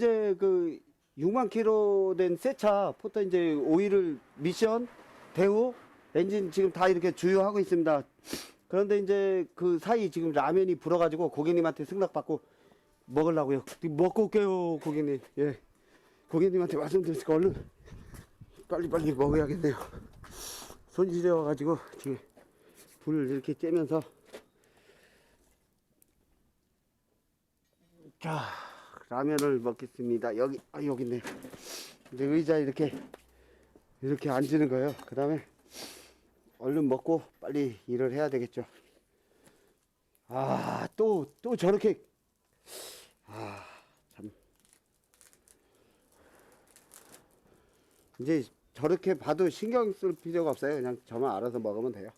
이제 그 6만 킬로 된 새 차 포터 이제 오일을 미션 대우 엔진 지금 다 이렇게 주유하고 있습니다. 그런데 이제 그 사이 지금 라면이 불어가지고 고객님한테 승낙받고 먹으려고요. 먹고 올게요, 고객님. 예. 고객님한테 말씀드렸으니까 얼른 빨리빨리 먹어야겠네요. 손 시려워가지고 지금 불을 이렇게 쬐면서 자 라면을 먹겠습니다. 여기 아 여기 있네. 이제 의자에 이렇게 이렇게 앉는 거예요. 그 다음에 얼른 먹고 빨리 일을 해야 되겠죠. 아 또 또 저렇게 아 참. 이제 저렇게 봐도 신경 쓸 필요가 없어요. 그냥 저만 알아서 먹으면 돼요.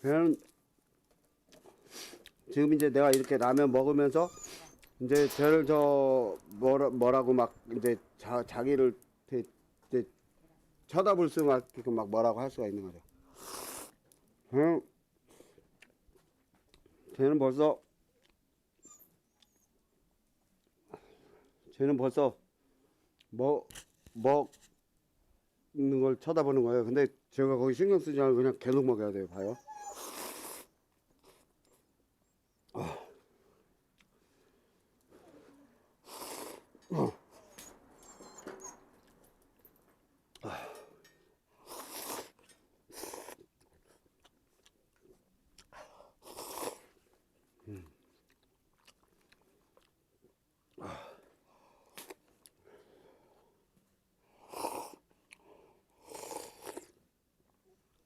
그냥 지금 이제 내가 이렇게 라면 먹으면서 이제 저를 저 뭐라, 뭐라고 막 이제 자, 자기를 대, 이제 쳐다볼 수밖에 막 뭐라고 할 수가 있는 거죠. 그냥 쟤는 벌써 쟤는 벌써 뭐 먹는 걸 쳐다보는 거예요. 근데 제가 거기 신경 쓰지 않고 그냥 계속 먹어야 돼요. 봐요.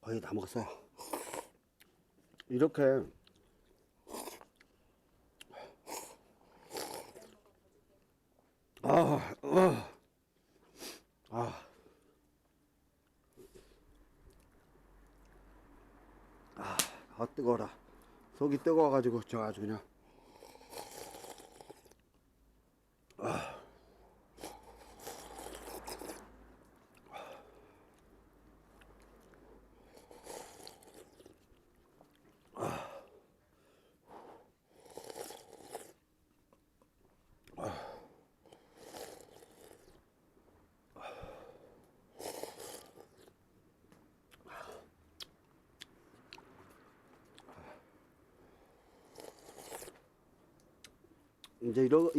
거의 다 먹었어요. 이렇게 아, 아, 아, 아, 아 뜨거워라. 속이 뜨거워가지고 저 아주 그냥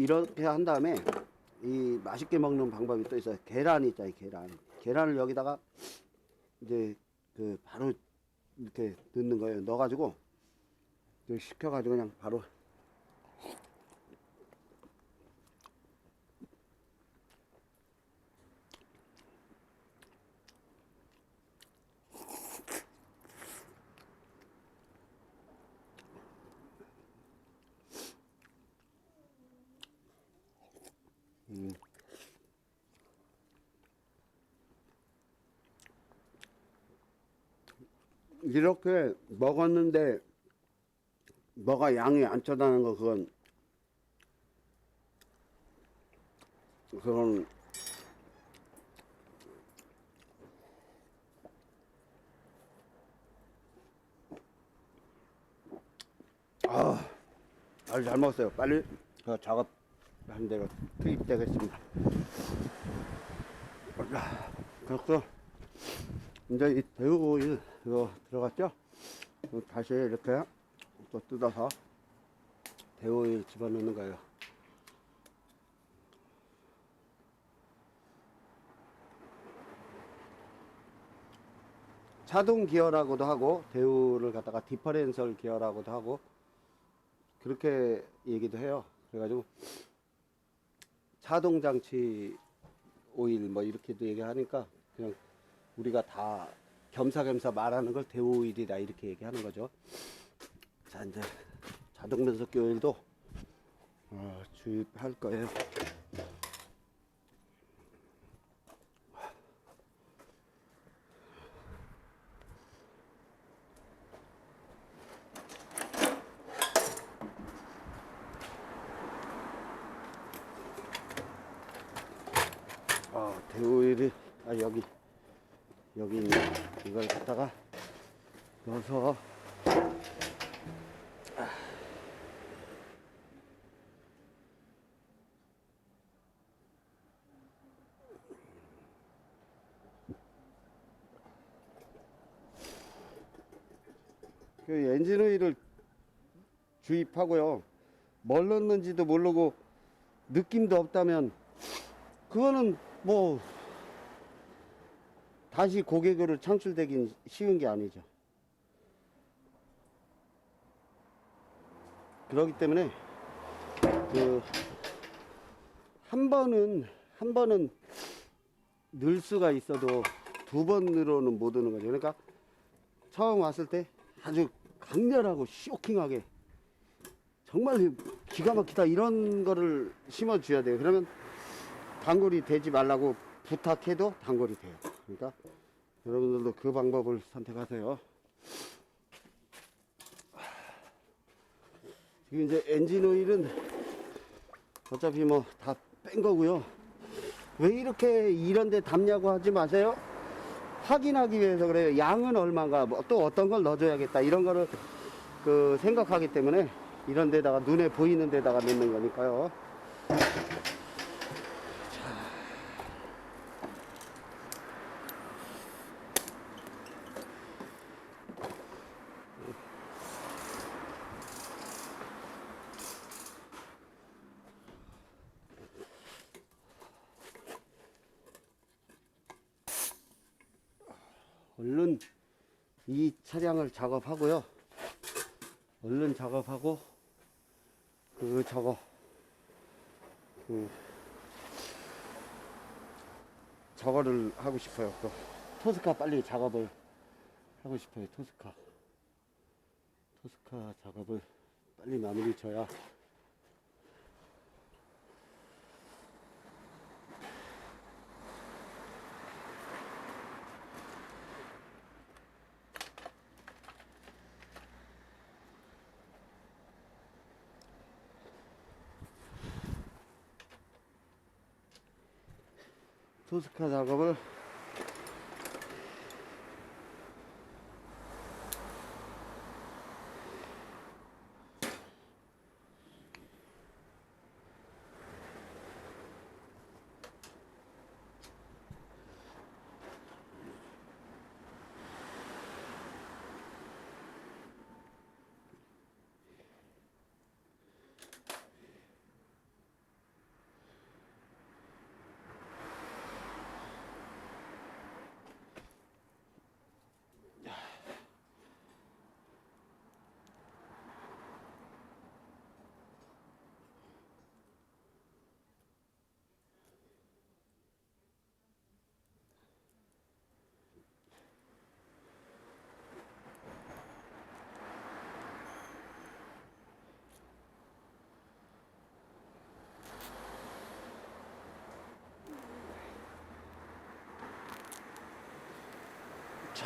이렇게 한 다음에 이 맛있게 먹는 방법이 또 있어요. 계란이 있잖아요, 계란. 계란을 여기다가 이제 그 바로 이렇게 넣는 거예요. 넣어가지고 식혀가지고 그냥 바로 이렇게 먹었는데 뭐가 양이 안 차다는 거 그건 그건 아 아주 잘 먹었어요. 빨리 그 작업 한 대로 투입되겠습니다. 아, 그래서 이제 이 대우 오일 이거 들어갔죠? 다시 이렇게 또 뜯어서 대우 오일 집어넣는 거예요. 자동 기어라고도 하고 대우를 갖다가 디퍼렌셜 기어라고도 하고 그렇게 얘기도 해요. 그래가지고 자동 장치 오일 뭐 이렇게도 얘기하니까 그냥 우리가 다 겸사겸사 말하는 걸 대우 오일이다 이렇게 얘기하는 거죠. 자 이제 자동 변속기 오일도 어, 주입할 거예요. 아, 대오일이 아 여기 여기 있는 이걸 갖다가 넣어서 그 엔진 오일을 주입하고요. 뭘 넣는지도 모르고 느낌도 없다면 그거는 뭐 다시 고객으로 창출되긴 쉬운 게 아니죠. 그렇기 때문에 그 한 번은 한 번은 늘 수가 있어도 두 번으로는 못 오는 거죠. 그러니까 처음 왔을 때 아주 강렬하고 쇼킹하게 정말 기가 막히다 이런 거를 심어 줘야 돼요. 그러면 단골이 되지 말라고 부탁해도 단골이 돼요. 그러니까 여러분들도 그 방법을 선택하세요. 지금 이제 엔진 오일은 어차피 뭐 다 뺀 거고요. 왜 이렇게 이런 데 담냐고 하지 마세요. 확인하기 위해서 그래요. 양은 얼마인가, 뭐 또 어떤 걸 넣어줘야겠다. 이런 거를 그 생각하기 때문에 이런 데다가 눈에 보이는 데다가 넣는 거니까요. 얼른 이 차량을 작업하고요. 얼른 작업하고 그 저거 그 저거를 하고 싶어요. 그 토스카 빨리 작업을 하고 싶어요. 토스카 토스카 작업을 빨리 마무리 져야 토스카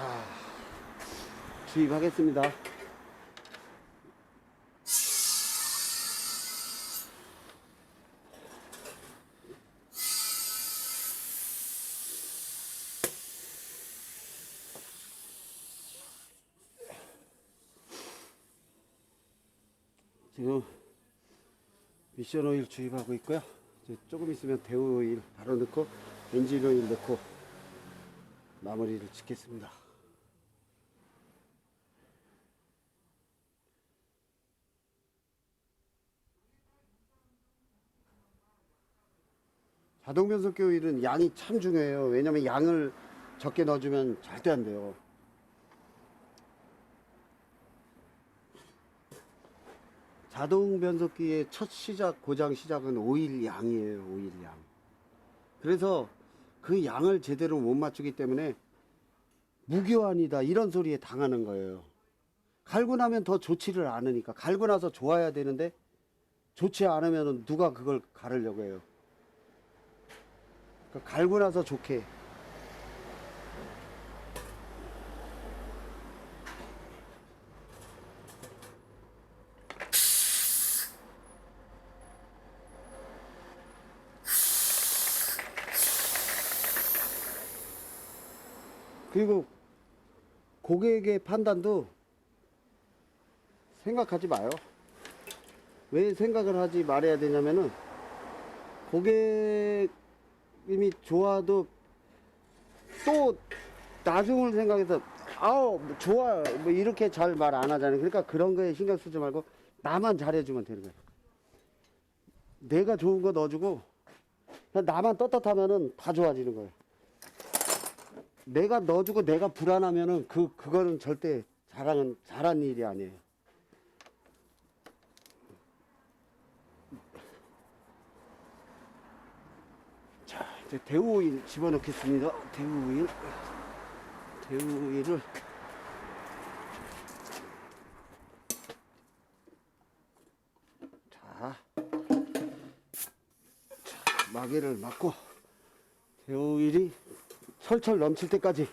자 주입하겠습니다. 지금 미션 오일 주입하고 있고요. 조금 있으면 대우 오일 바로 넣고 엔진 오일 넣고 마무리를 짓겠습니다. 자동 변속기 오일은 양이 참 중요해요. 왜냐면 양을 적게 넣어주면 절대 안 돼요. 자동 변속기의 첫 시작, 고장 시작은 오일 양이에요. 오일 양. 그래서 그 양을 제대로 못 맞추기 때문에 무교환이다 이런 소리에 당하는 거예요. 갈고 나면 더 좋지를 않으니까 갈고 나서 좋아야 되는데 좋지 않으면 누가 그걸 가르려고 해요. 그러니까 갈고 나서 좋게. 그리고 고객의 판단도 생각하지 마요. 왜 생각을 하지 말아야 되냐면은 고객 이미 좋아도 또 나중을 생각해서 아우 뭐 좋아 뭐 이렇게 잘 말 안 하잖아요. 그러니까 그런 거에 신경 쓰지 말고 나만 잘해주면 되는 거예요. 내가 좋은 거 넣어주고 나만 떳떳하면은 다 좋아지는 거예요. 내가 넣어주고 내가 불안하면은 그 그거는 절대 잘하는 잘한 일이 아니에요. 자 이제 대우 오일 집어넣겠습니다. 대우 오일 대우 오일을 자, 자 마개를 막고 대우 오일이 철철 넘칠 때까지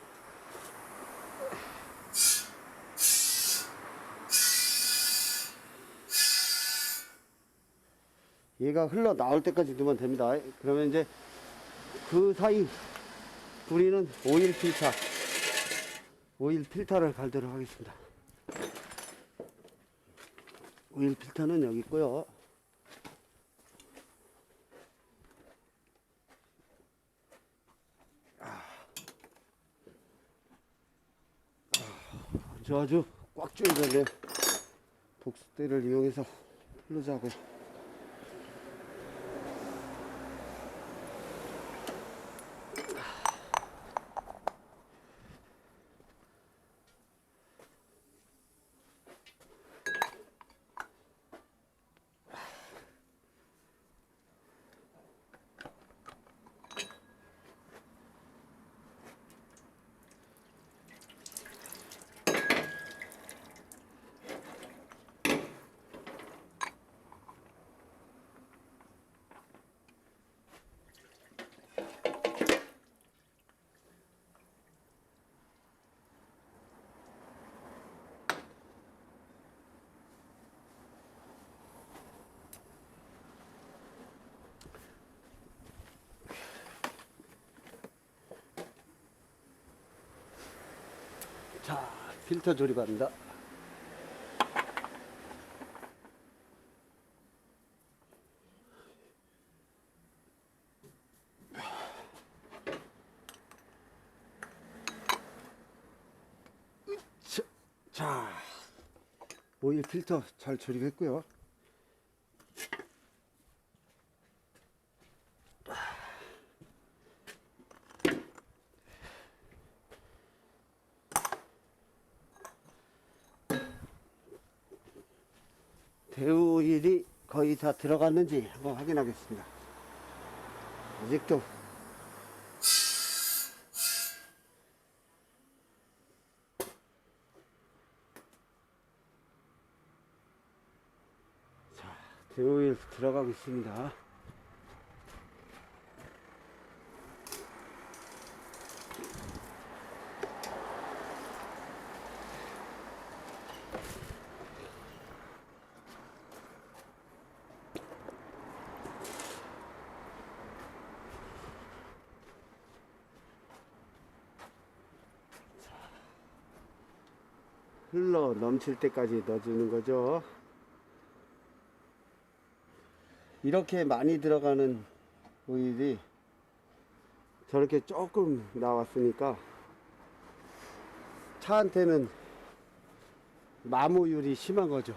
얘가 흘러 나올 때까지 두면 됩니다. 그러면 이제 그 사이 우리는 오일 필터, 오일 필터를 갈도록 하겠습니다. 오일 필터는 여기 있고요. 아주 아주 꽉 되네. 독수대를 이용해서 풀르자고요. 자, 필터 조립합니다. 자, 자, 오일 필터 잘 조립했고요. 대우일이 거의 다 들어갔는지 한번 확인하겠습니다. 아직도 자, 대우일 들어가고 있습니다. 흘러 넘칠 때까지 넣어주는 거죠. 이렇게 많이 들어가는 오일이 저렇게 조금 나왔으니까 차한테는 마모율이 심한 거죠.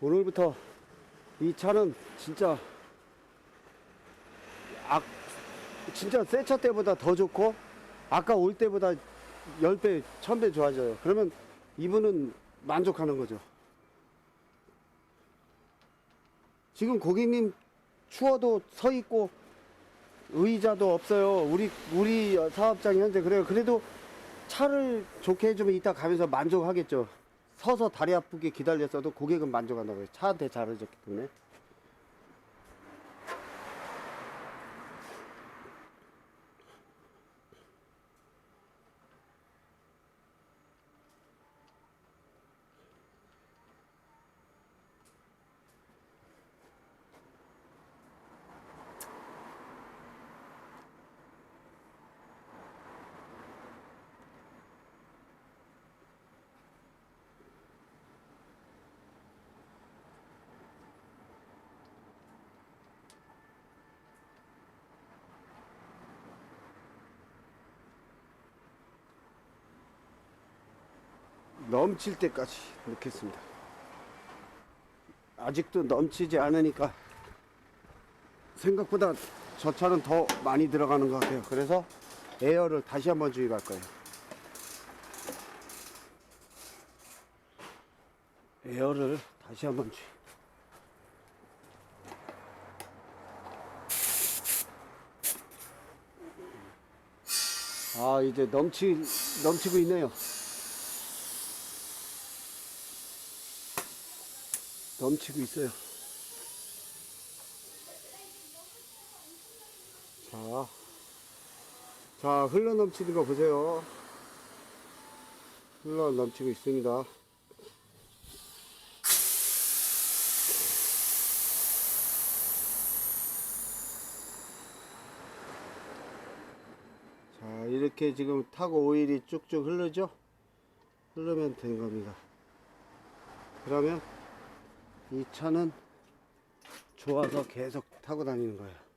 오늘부터 이 차는 진짜 아, 진짜 새 차 때보다 더 좋고 아까 올 때보다 10배, 1000배 좋아져요. 그러면 이분은 만족하는 거죠. 지금 고객님 추워도 서 있고 의자도 없어요. 우리 우리 사업장이 현재 그래요. 그래도 차를 좋게 해주면 이따 가면서 만족하겠죠. 서서 다리 아프게 기다렸어도 고객은 만족한다고요. 차한테 잘해줬기 때문에. 넘칠 때까지 넣겠습니다. 아직도 넘치지 않으니까 생각보다 저 차는 더 많이 들어가는 것 같아요. 그래서 에어를 다시 한번 주입할 거예요. 에어를 다시 한번 주입. 아 이제 넘치 넘치고 있네요. 넘치고 있어요. 자, 자 흘러 넘치는 거 보세요. 흘러 넘치고 있습니다. 자, 이렇게 지금 타고 오일이 쭉쭉 흐르죠? 흐르면 된 겁니다. 그러면 이 차는 좋아서 계속 타고 다니는 거예요.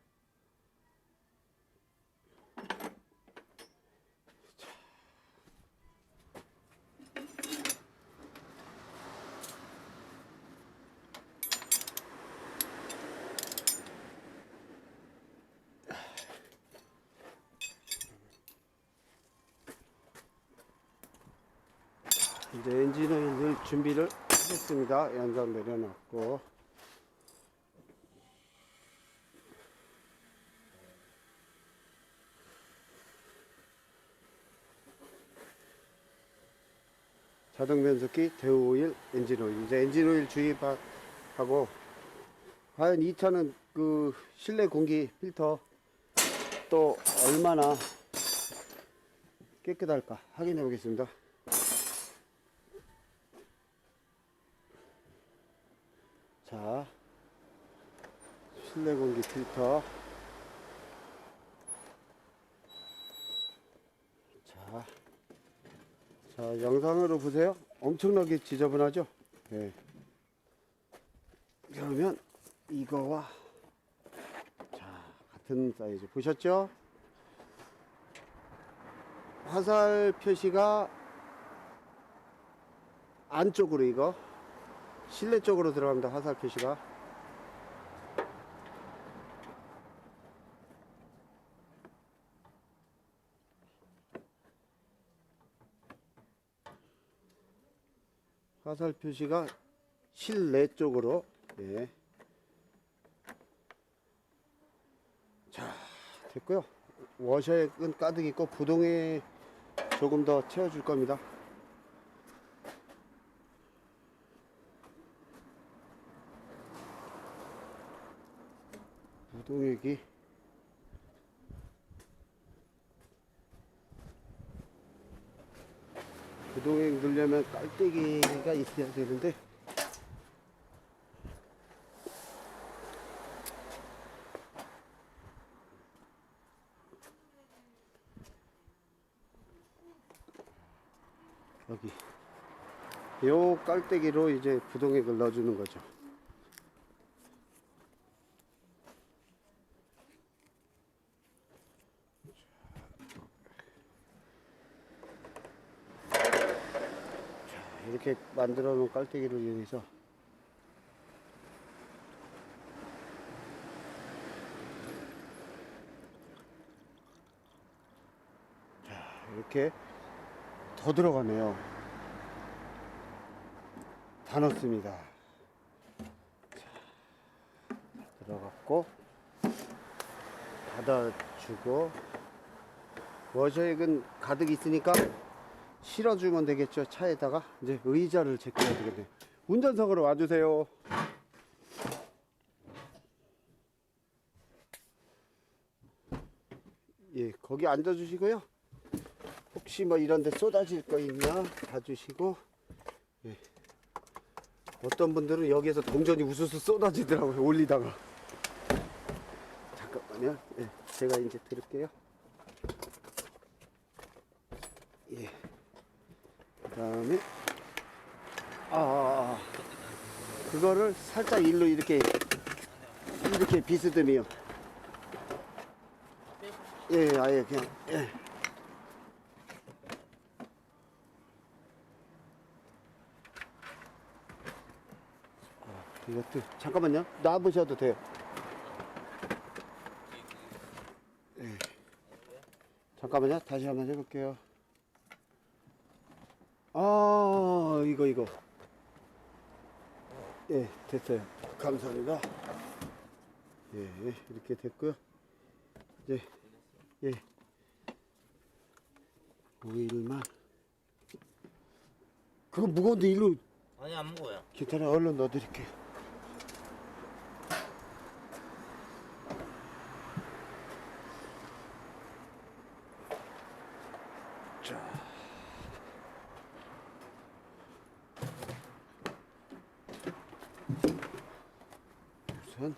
이제 엔진을 준비를 하겠습니다. 연장 내려놨고. 자동 변속기, 대우 오일, 엔진 오일. 이제 엔진 오일 주입하고, 과연 이 차는 그 실내 공기 필터 또 얼마나 깨끗할까 확인해 보겠습니다. 자, 실내 공기 필터. 자, 자, 영상으로 보세요. 엄청나게 지저분하죠? 네. 그러면 이거와 자, 같은 사이즈 보셨죠? 화살 표시가 안쪽으로 이거 실내 쪽으로 들어갑니다. 화살 표시가. 화살 표시가 실내 쪽으로. 네. 자, 됐고요. 워셔액은 가득 있고 부동에 조금 더 채워줄 겁니다. 우동액이 우동액 넣으려면 깔때기가 있어야 되는데 여기 요 깔때기로 이제 부동액을 넣어주는 거죠. 이렇게 만들어 놓은 깔때기를 이용해서 자 이렇게 더 들어가네요. 다 넣습니다. 자, 들어갔고 닫아주고. 워셔액은 가득 있으니까 실어주면 되겠죠 차에다가? 이제 의자를 제껴야 되겠네요 운전석으로 와주세요. 예 거기 앉아 주시고요. 혹시 뭐 이런 데 쏟아질 거 있나 봐주시고 예. 어떤 분들은 여기에서 동전이 우수수 쏟아지더라고요 올리다가. 잠깐만요. 예, 제가 이제 들을게요. 예. 그 다음에 아, 아, 아, 아 그거를 살짝 일로 이렇게 이렇게 비스듬히요. 예, 예 아예 그냥 예. 이것도 잠깐만요. 놔보셔도 돼요. 예. 잠깐만요. 다시 한번 해볼게요. 아, 이거 이거. 예, 됐어요. 감사합니다. 예, 이렇게 됐고요. 이제 예, 오일만. 그거 무거운데 일로 아니 안 먹어요. 괜찮아 얼른 넣어드릴게요. 자. 우선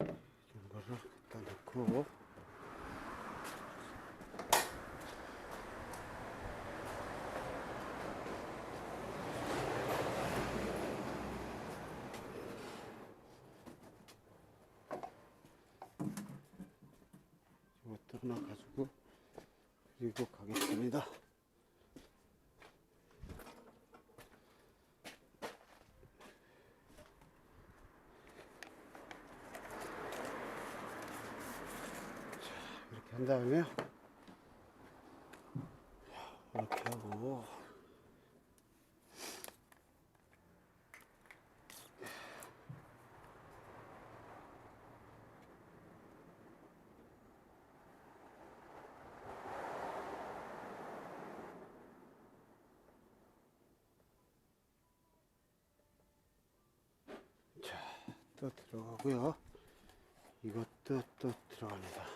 이런 거를 갖다 놓고 이것도 하나 가지고 그리고 가겠습니다. 자, 이렇게 한 다음에요. 이렇게 하고 또 들어가고요. 이것도 또 들어갑니다.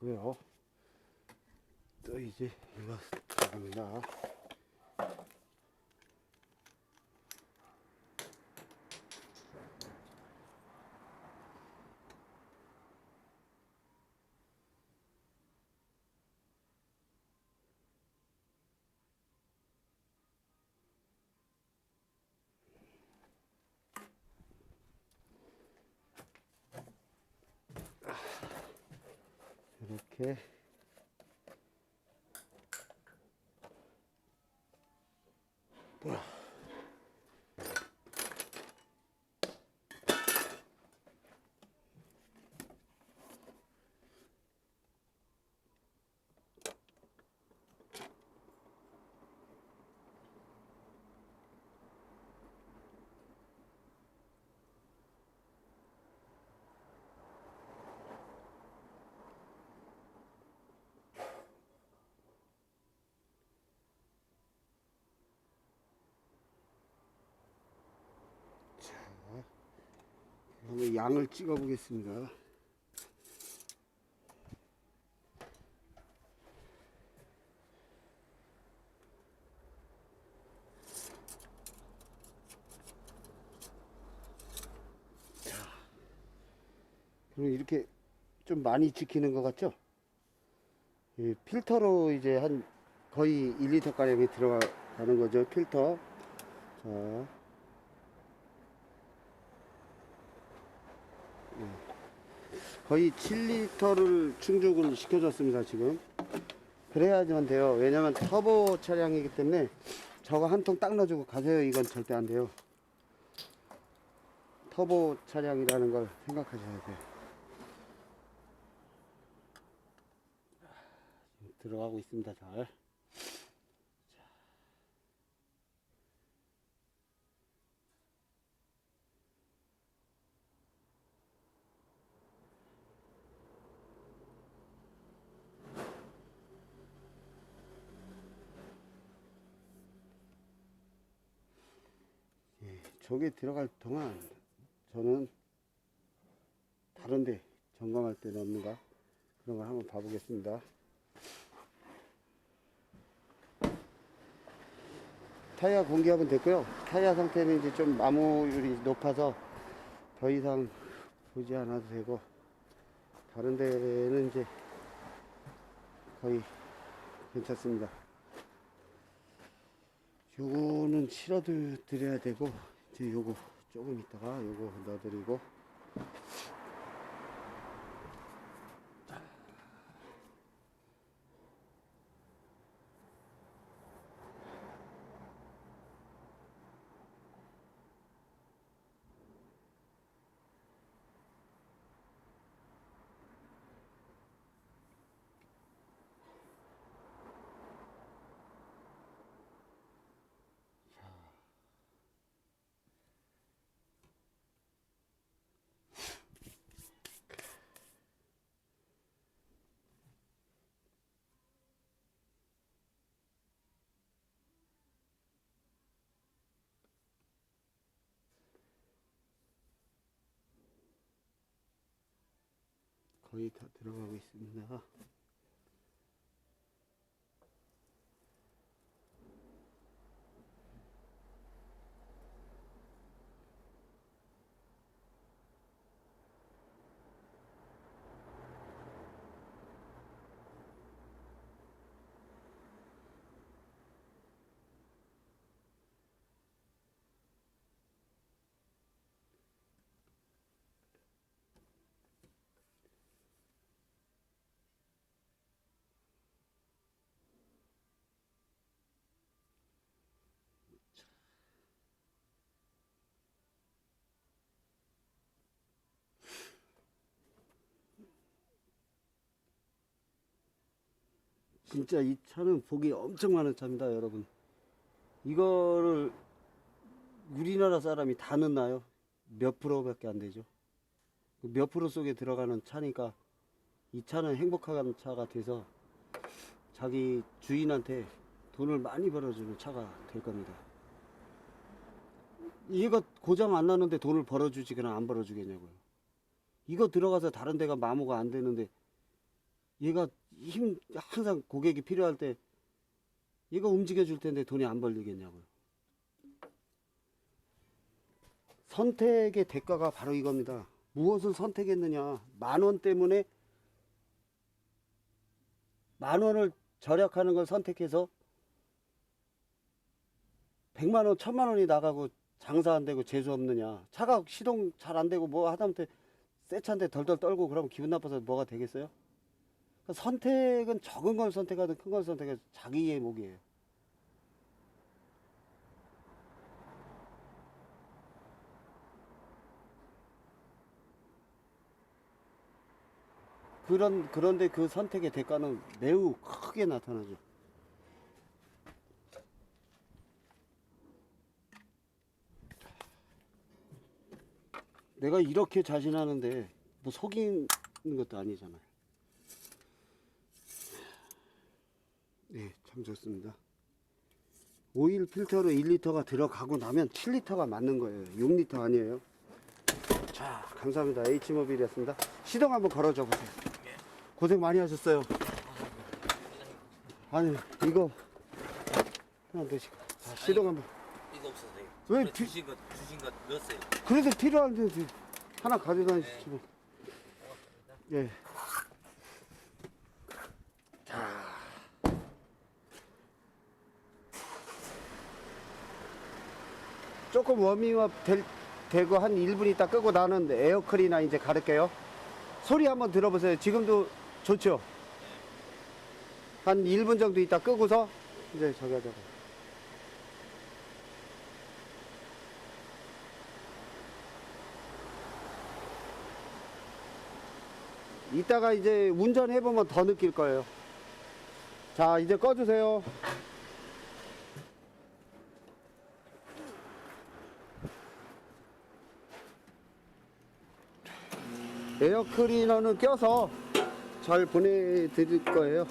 자, 들어갔고요. 또 이제 이거 들어갑니다. 이렇게 자, 그러면 양을 찍어 보겠습니다. 자, 그럼 이렇게 좀 많이 지키는 것 같죠? 이 필터로 이제 한 거의 1리터 가량이 들어가는 거죠, 필터. 자. 거의 7리터를 충족을 시켜줬습니다 지금. 그래야지만 돼요. 왜냐면 터보 차량이기 때문에 저거 한 통 딱 넣어주고 가세요. 이건 절대 안 돼요. 터보 차량이라는 걸 생각하셔야 돼요. 들어가고 있습니다 잘 저게 들어갈 동안 저는 다른데 점검할 데는 없는가 그런 걸 한번 봐보겠습니다. 타이어 공기압은 됐고요. 타이어 상태는 이제 좀 마모율이 높아서 더 이상 보지 않아도 되고 다른 데는 이제 거의 괜찮습니다. 요거는 실어 드려야 되고 요거 조금 있다가 요거 넣어드리고 거의 다 들어가고 있습니다. 진짜 이 차는 복이 엄청 많은 차입니다, 여러분. 이거를 우리나라 사람이 다 넣나요? 몇 프로밖에 안 되죠. 그몇 프로 속에 들어가는 차니까 이 차는 행복한 차가 돼서 자기 주인한테 돈을 많이 벌어주는 차가 될 겁니다. 얘가 고장 안 나는데 돈을 벌어주지 그냥 안 벌어주겠냐고요. 이거 들어가서 다른 데가 마모가 안 되는데 얘가 힘 항상 고객이 필요할 때 얘가 움직여 줄 텐데 돈이 안 벌리겠냐고요. 선택의 대가가 바로 이겁니다. 무엇을 선택했느냐? 만 원 때문에 만 원을 절약하는 걸 선택해서 100만 원, 1000만 원이 나가고 장사 안 되고 재수 없느냐? 차가 시동 잘 안 되고 뭐 하다못해 새 차인데 덜덜 떨고 그러면 기분 나빠서 뭐가 되겠어요? 그러니까 선택은 적은 걸 선택하든 큰 걸 선택해서 자기의 목이에요. 그런 그런데 그 선택의 대가는 매우 크게 나타나죠. 내가 이렇게 자신하는데 뭐 속이는 것도 아니잖아요. 네, 참 좋습니다. 오일 필터로 1리터가 들어가고 나면 7리터가 맞는 거예요. 6리터 아니에요. 자, 감사합니다. H모빌이었습니다. 시동 한번 걸어줘 보세요. 고생 많이 하셨어요. 아니, 이거 하나 드시고. 자, 시동 한번. 이거 없어도 돼요. 왜 주신 것 주신 것 넣었어요. 그래도 필요한데 하나 가져다니시고. 예. 조금 워밍업 될, 되고 한 1분 있다 끄고 나는 에어클이나 이제 가를게요. 소리 한번 들어보세요. 지금도 좋죠? 한 1분 정도 있다 끄고서 이제 저기 하자고. 이따가 이제 운전해보면 더 느낄 거예요. 자, 이제 꺼주세요. 에어 클리너는 껴서 잘 보내드릴 거예요.